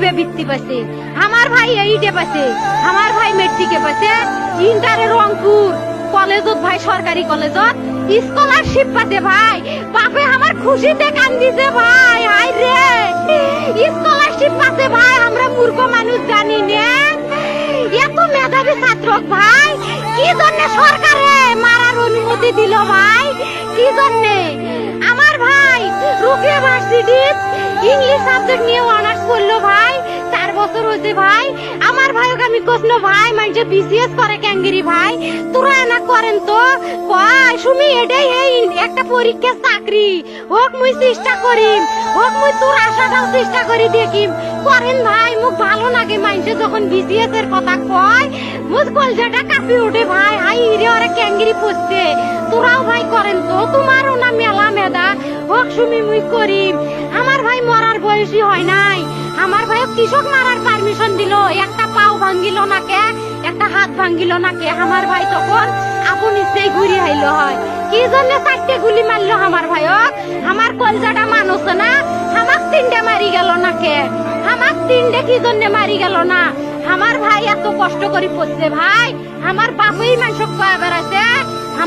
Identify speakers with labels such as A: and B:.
A: ফাইভে বৃত্তি পাচ্ছে আমার ভাই এইটে পাচ্ছে আমার ভাই মেট্রিকে পাচ্ছে ইন্টারে রংপুর কলেজত ভাই, সরকারি কলেজত। স্কলারশিপ পাতে ভাই, বাপে আমার খুশিতে কান্দিছে ভাই হাই রে। স্কলারশিপ পাতে ভাই, আমরা মূর্খ মানুষ জানি না। এত মেধাবী ছাত্র ভাই, কি জন্য সরকারে মারার অনুমতি দিল ভাই? কি জন্য? আমার ভাই রুকিয়া ভার্সিটি ইংলিশ সাবজেক্ট নিয়ে অনার্স করল ভাই, চার বছর হয়েছে ভাই। আমার ভাইকে আমি কষলো ভাই মানে বিসিএস করে ক্যাঙ্গিরি ভাই, তোরা না করেন তো? কয় সুমি, এটাই এই একটা পরীক্ষা চাকরি। হোক মুই চেষ্টা করিম, হোক মুই তোর আশাটাও চেষ্টা করি দেখিম। করেন ভাই মুখ ভালো লাগে মাইনসে যখন বিসিএস এর কথা কয় মুখ কলজাটা কাঁপি ওঠে ভাই। হাই রে ওরা ক্যাঙ্গিরি পড়ছে। তোরাও ভাই করেন তো মেদা হোক মুই করিম আমার ভাই মরার বয়সী হয় নাই। আমার ভাই কৃষক মারার পারমিশন দিল। একটা পাও ভাঙ্গিল না কে? একটা হাত ভাঙ্গিল না কে? আমার ভাই তখন আপন ইচ্ছেই ঘুরি আইলো হয়। কি জন্য চারটে গুলি মারলো আমার ভাইক আমার কলজাটা মানুষ না। আমাক তিনটে মারি গেল না কে? আমাক তিনটে কি জন্য মারি গেল না? আমার ভাই এত কষ্ট করে পড়ছে ভাই। আমার বাপই মানুষ কয়া বেড়াইছে।